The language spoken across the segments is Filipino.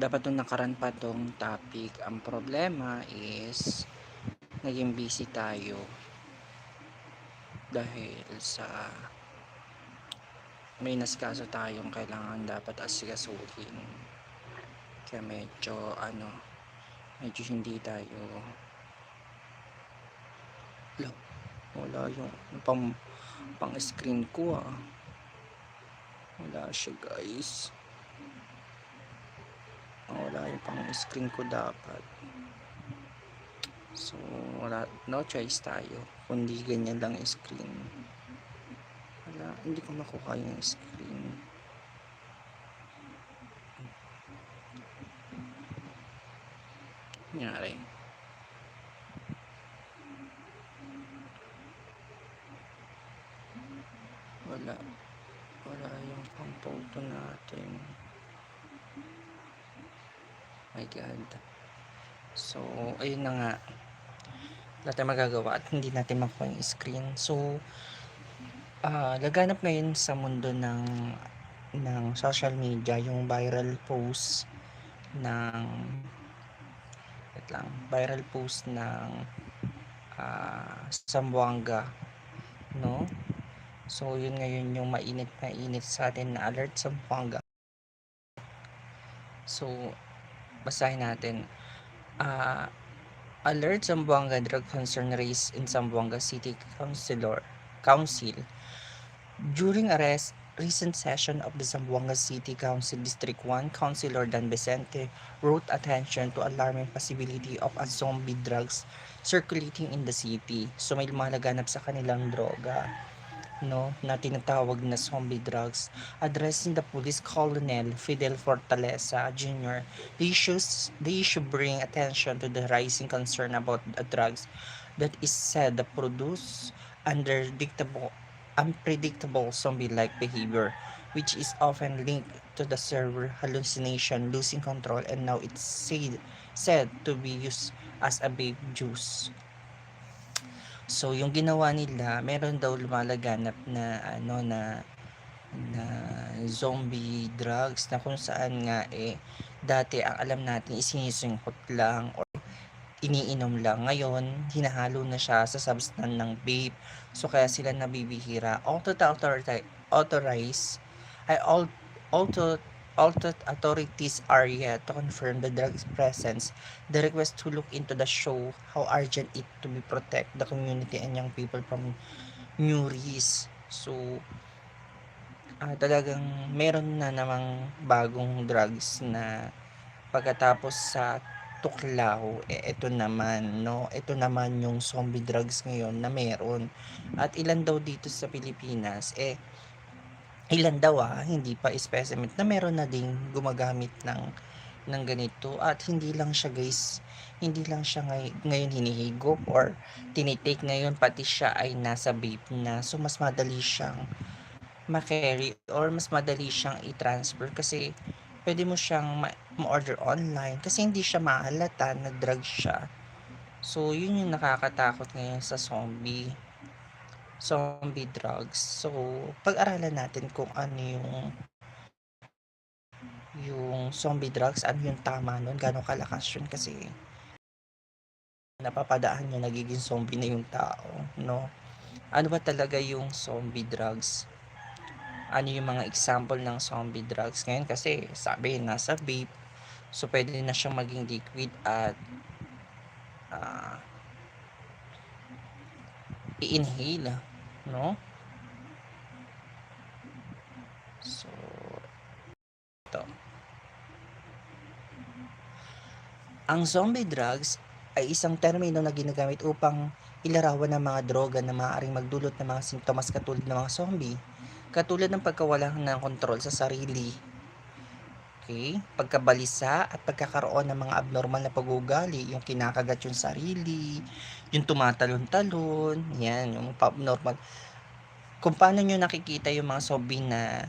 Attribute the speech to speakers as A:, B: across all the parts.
A: dapat nung nakaraan pa tong topic. Ang problema is naging busy tayo dahil sa may naskaso tayong kailangan dapat asikasuhin. Kaya medyo ano, medyo hindi tayo Lo, wala yung pang pang screen ko ah. Wala siya guys. Wala yung pang screen ko dapat. So, wala, no choice tayo. Kundi ganyan lang screen. Wala, hindi ko makuha yung screen. Nangyari. Wala. Wala yung pang photo natin. My God. So, ayun na nga. Wala tayong magagawa at hindi natin makuha yung screen. So, ah laganap ngayon sa mundo ng ng social media yung viral post ng wait lang, viral post ng ah Zamboanga no so yun ngayon yung mainit mainit sa atin na alert Zamboanga so basahin natin ah alert Zamboanga drug concern raised in Zamboanga City Councilor Council during arrest recent session of the Zamboanga City Council District 1 Councilor Dan Vicente wrote attention to alarming possibility of a zombie drugs circulating in the city. So may lumalaganap sa kanilang droga no na tinatawag na zombie drugs addressing the police colonel Fidel Fortaleza Jr. The issues the issue bring attention to the rising concern about the drugs that is said to produce unpredictable unpredictable zombie-like behavior which is often linked to the server hallucination losing control and now it's said said to be used as a babe juice so yung ginawa nila meron daw lumalaganap na ano na na zombie drugs na kung saan nga eh dati ang alam natin isinisingkot lang or iniinom lang. Ngayon, hinahalo na siya sa substance ng vape. So, kaya sila nabibihira. Authority, authorize, ay although authorities are yet to confirm the drug's presence, the request to look into the show how urgent it to be protect the community and young people from new risks. So, ah, talagang meron na namang bagong drugs na pagkatapos sa tuklaw, eh eto naman, no? Ito naman yung zombie drugs ngayon na meron. At ilan daw dito sa Pilipinas, eh, ilan daw ah, hindi pa specimen na meron na ding gumagamit ng ng ganito. At hindi lang siya guys hindi lang siya ngay- ngayon hinihigop or tinitake ngayon pati siya ay nasa vape na. So mas madali siyang makarry or mas madali siyang i-transfer kasi pwede mo siyang ma- ma-order online kasi hindi siya mahalata na drug siya. So, yun yung nakakatakot ngayon sa zombie zombie drugs. So, pag-aralan natin kung ano yung yung zombie drugs, ano yung tama nun, gano'ng kalakas yun kasi napapadaan nyo nagiging zombie na yung tao, no? Ano ba talaga yung zombie drugs? ano yung mga example ng zombie drugs ngayon kasi sabi nasa vape so pwede na siyang maging liquid at uh, i-inhale no so ito ang zombie drugs ay isang termino na ginagamit upang ilarawan ng mga droga na maaaring magdulot ng mga simptomas katulad ng mga zombie katulad ng pagkawala ng kontrol sa sarili. Okay? Pagkabalisa at pagkakaroon ng mga abnormal na pag-uugali, yung kinakagat yung sarili, yung tumatalon-talon, yan, yung abnormal. Kung paano nyo nakikita yung mga zombie na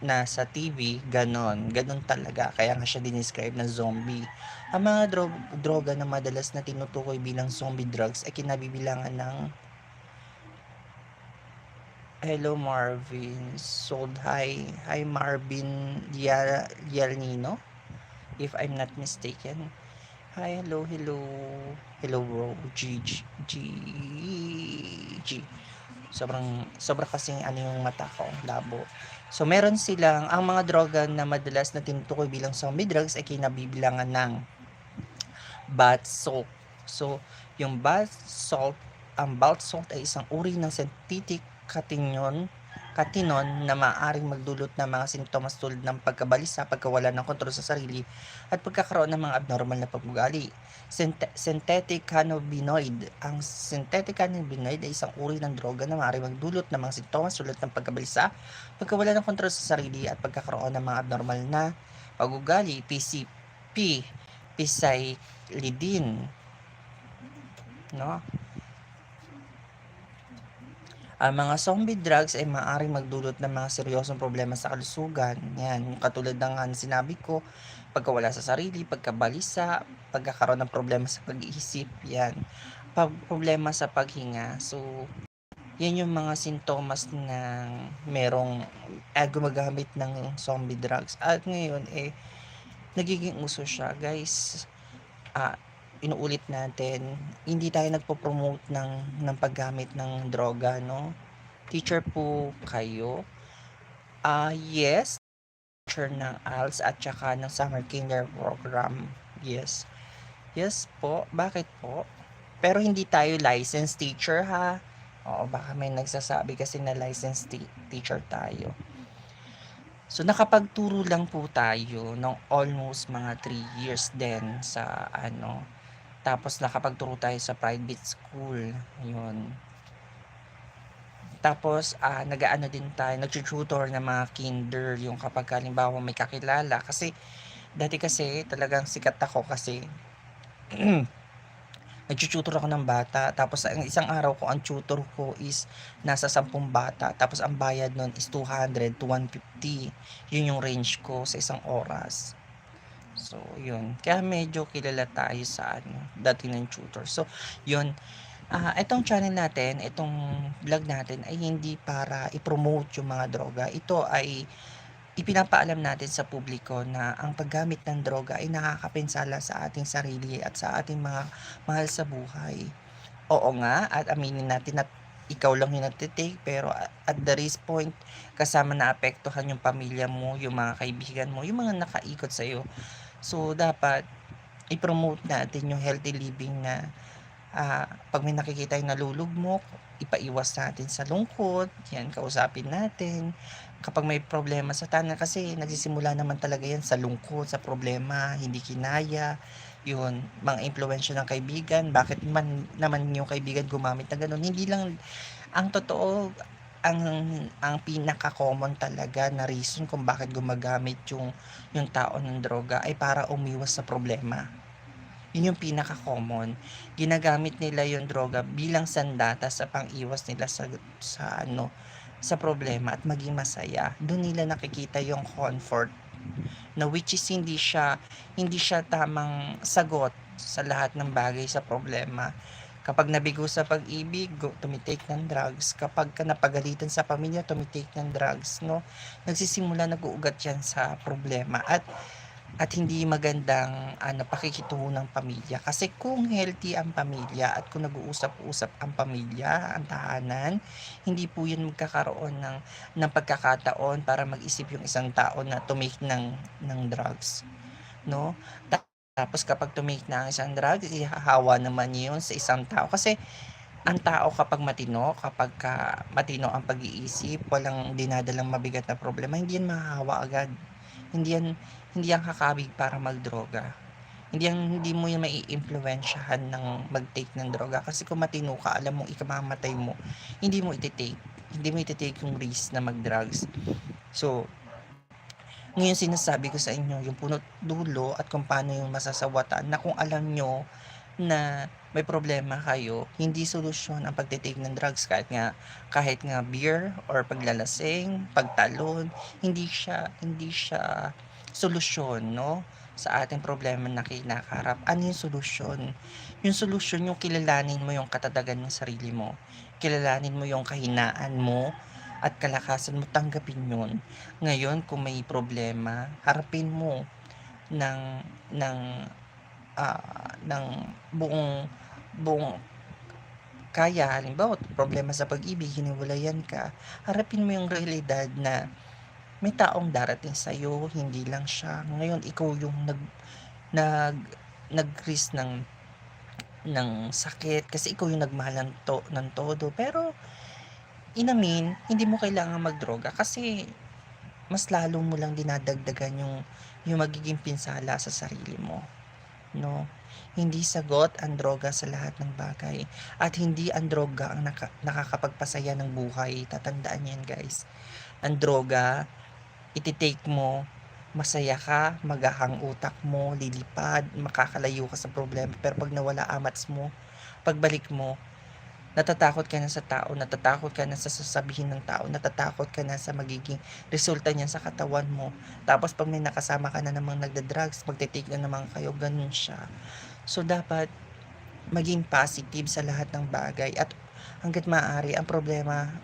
A: nasa TV, ganon, ganon talaga. Kaya nga siya dinescribe na zombie. Ang mga dro- droga na madalas na tinutukoy bilang zombie drugs ay kinabibilangan ng Hello Marvin. Sold hi. Hi Marvin Yalnino. if I'm not mistaken. Hi, hello, hello. Hello bro, G, G, G, G. Sobrang, sobra kasing ano yung mata ko, labo. So, meron silang, ang mga droga na madalas na tinutukoy bilang zombie drugs ay kinabibilangan ng bath salt. So, yung bath salt, ang bath salt ay isang uri ng synthetic katinon katinon na maaaring magdulot ng mga sintomas tulad ng pagkabalisa, pagkawala ng kontrol sa sarili, at pagkakaroon ng mga abnormal na pag-ugali. Synth- synthetic cannabinoid. Ang synthetic cannabinoid ay isang uri ng droga na maaaring magdulot ng mga sintomas tulad ng pagkabalisa, pagkawala ng kontrol sa sarili, at pagkakaroon ng mga abnormal na pag-ugali. PCP, Pisilidin. No? Ang mga zombie drugs ay maaaring magdulot ng mga seryosong problema sa kalusugan. Yan, katulad ng sinabi ko, pagkawala sa sarili, pagkabalisa, pagkakaroon ng problema sa pag-iisip, yan. Pag problema sa paghinga. So, yan yung mga sintomas ng merong eh, gumagamit ng zombie drugs. At ngayon, eh, nagiging uso siya, guys. Ah, inuulit natin, hindi tayo nagpo-promote ng, ng paggamit ng droga, no? Teacher po kayo. Ah, yes. Teacher ng ALS at saka ng Summer Kinder Program. Yes. Yes po. Bakit po? Pero hindi tayo licensed teacher ha. Oo, baka may nagsasabi kasi na licensed teacher tayo. So nakapagturo lang po tayo ng almost mga 3 years din sa ano. Tapos nakapagturo tayo sa private school. Ayun. Tapos ah nag-aano din tayo, nagtu-tutor ng mga kinder yung kapag halimbawa may kakilala. Kasi dati kasi talagang sikat ako kasi nagtu-tutor ako ng bata. Tapos ang isang araw ko ang tutor ko is nasa 10 bata. Tapos ang bayad nun is 200 to 150 yun yung range ko sa isang oras so yun kaya medyo kilala tayo sa ano dati ng tutor so yun ah itong channel natin itong vlog natin ay hindi para i-promote yung mga droga ito ay ipinapaalam natin sa publiko na ang paggamit ng droga ay nakakapinsala sa ating sarili at sa ating mga mahal sa buhay. Oo nga, at aminin natin na ikaw lang yung nagtitake, pero at the risk point, kasama na apektuhan yung pamilya mo, yung mga kaibigan mo, yung mga nakaikot sa'yo. So, dapat i-promote natin yung healthy living na ah, pag may nakikita yung nalulugmok, ipaiwas natin sa lungkot, yan, kausapin natin. Kapag may problema sa tanan, kasi nagsisimula naman talaga yan sa lungkot, sa problema, hindi kinaya, yun, mga impluensya ng kaibigan, bakit man naman yung kaibigan gumamit na ganun, hindi lang, ang totoo, ang ang pinaka-common talaga na reason kung bakit gumagamit yung yung tao ng droga ay para umiwas sa problema. Yun yung pinaka-common. Ginagamit nila yung droga bilang sandata sa pang-iwas nila sa sa ano, sa problema at maging masaya. Dun nila nakikita yung comfort na which is hindi siya hindi siya tamang sagot sa lahat ng bagay sa problema. Kapag nabigo sa pag-ibig, tumitake ng drugs. Kapag ka napagalitan sa pamilya, tumitake ng drugs, no? Nagsisimula nag-uugat yan sa problema. At at hindi magandang ano, pakikitungo ng pamilya. Kasi kung healthy ang pamilya at kung nag-uusap-usap ang pamilya, ang tahanan, hindi po yun magkakaroon ng, ng pagkakataon para mag-isip yung isang tao na tumake ng, ng drugs. No? Ta- Tapos kapag tumake na ang isang drugs, ihahawa naman yun sa isang tao. Kasi ang tao kapag matino, kapag ka matino ang pag-iisip, walang dinadalang mabigat na problema, hindi yan mahahawa agad. Hindi yan hindi yan kakabig para magdroga. Hindi yan hindi mo yan maiimpluwensyahan ng mag-take ng droga kasi kung matino ka, alam mong ikamamatay mo, hindi mo iti-take. Hindi mo iti-take yung risk na mag-drugs. So, ngayon sinasabi ko sa inyo yung punot dulo at kung paano yung masasawatan na kung alam nyo na may problema kayo, hindi solusyon ang pagtitake ng drugs kahit nga kahit nga beer or paglalasing, pagtalon, hindi siya hindi siya solusyon, no? Sa ating problema na kinakaharap. Ano yung solusyon? Yung solusyon yung kilalanin mo yung katatagan ng sarili mo. Kilalanin mo yung kahinaan mo at kalakasan mo, tanggapin yun. Ngayon, kung may problema, harapin mo. ng ng, ah, ng buong buong kaya. Halimbawa, problema sa pag-ibig, hiniwalayan ka, harapin mo yung realidad na may taong darating sa'yo, hindi lang siya. Ngayon ikaw yung nag nag nag-risk ng ng sakit kasi ikaw yung nagmahal ng to ng todo. Pero inamin, hindi mo kailangang magdroga kasi mas lalo mo lang dinadagdagan yung yung magiging pinsala sa sarili mo, 'no? Hindi sagot ang droga sa lahat ng bagay at hindi ang droga ang naka nakakapagpasaya ng buhay, tatandaan yan guys. Ang droga, ite-take mo, masaya ka, magahang utak mo, lilipad, makakalayo ka sa problema, pero 'pag nawala amats mo, pagbalik mo, natatakot ka na sa tao, natatakot ka na sa sasabihin ng tao, natatakot ka na sa magiging resulta niyan sa katawan mo. Tapos 'pag may nakasama ka na namang nagda-drugs, magte-take na naman kayo, gano'n siya. So, dapat maging positive sa lahat ng bagay at hangga't maaari ang problema,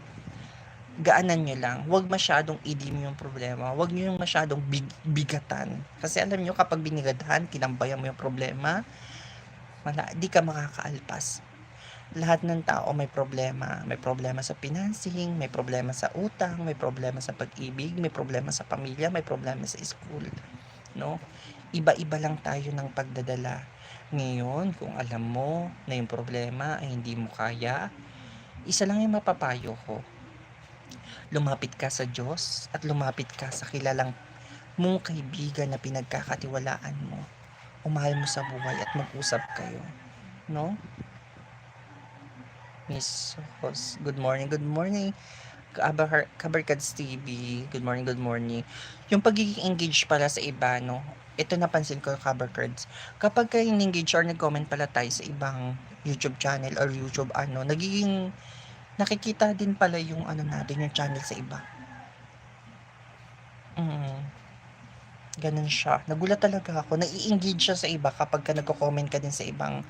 A: gaanan niyo lang. Huwag masyadong idim yung problema, huwag niyo yung masyadong big bigatan. Kasi alam niyo kapag binigatan, tinambayan mo yung problema, wala, 'di ka makakaalpas. Lahat ng tao may problema. May problema sa financing, may problema sa utang, may problema sa pag-ibig, may problema sa pamilya, may problema sa school, 'no? Iba-iba lang tayo ng pagdadala. Ngayon, kung alam mo na yung problema ay hindi mo kaya, isa lang yung mapapayo ko. Lumapit ka sa Diyos at lumapit ka sa kilalang mong kaibigan na pinagkakatiwalaan mo. O mahal mo sa buhay at mag-usap kayo, 'no? Miss Ros, good morning, good morning. Kabar Kabarkads TV, good morning, good morning. Yung pagiging engaged pala sa iba 'no, ito napansin ko Kabarkads, kapag ka in-engage or nag-comment pala tayo sa ibang YouTube channel or YouTube ano, nagiging nakikita din pala yung ano natin, yung channel sa iba. Mm. Gano'n siya. Nagulat talaga ako, nai-engage siya sa iba kapagka nagko-comment ka din sa ibang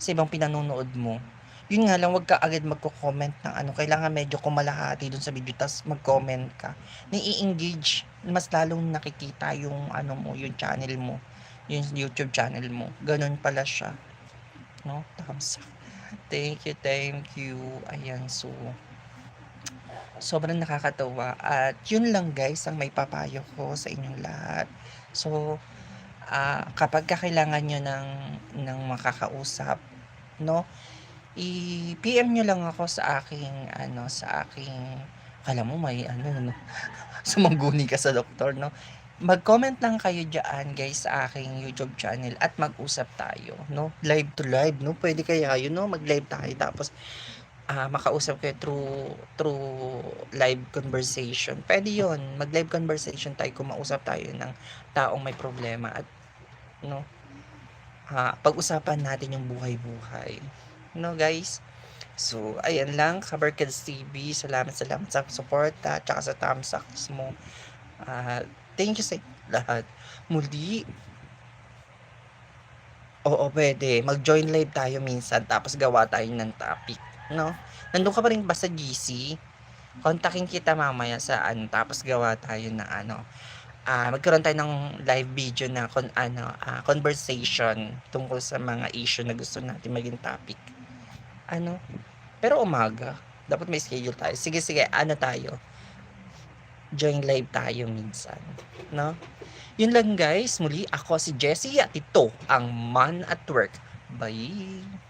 A: sa ibang pinanonood mo. Yun nga lang, wag ka agad magko-comment ng ano, kailangan medyo kumalahati dun sa video ta's mag-comment ka. Nai-engage, mas lalong nakikita yung ano mo, yung channel mo, yung YouTube channel mo. Gano'n pala siya, 'no? Thumbs up. Thank you, thank you. Ayan, so sobrang nakakatuwa at yun lang guys ang maipapayo ko sa inyong lahat. So, ah, kapagka kailangan niyo ng ng makakausap, 'no, i-PM niyo lang ako sa aking ano, sa aking akala mo may ano 'no, sumangguni ka sa doktor 'no. Mag-comment lang kayo diyaan guys sa aking YouTube channel at mag-usap tayo 'no, live to live 'no, puwede kaya yun 'no, mag-live tayo tapos, ah, makausap kayo through through live conversation. Puwede yun, mag-live conversation tayo, kumausap tayo ng taong may problema at 'no, ah, pag-usapan natin yung buhay-buhay, 'no guys. So, ayan lang Kabarkads TV, salamat, salamat sa suporta tsaka sa thumbs ups mo. Ah, thank you sa lahat. Muli Oo, puwede. Mag-join live tayo minsan tapos gawa tayo ng topic, 'no? Nandun ka pa rin ba sa GC? Kontakin kita mamaya sa ano, tapos gawa tayo ng ano, ah, magkaroon tayo ng live video na kon ano, ah, conversation tungkol sa mga issue na gusto natin maging topic. Ano, pero umaga. Dapat may schedule tayo. Sige, sige, ano tayo, join live tayo minsan, 'no? Yun lang guys, muli ako si Jessie at ito ang Man at Work. Bye.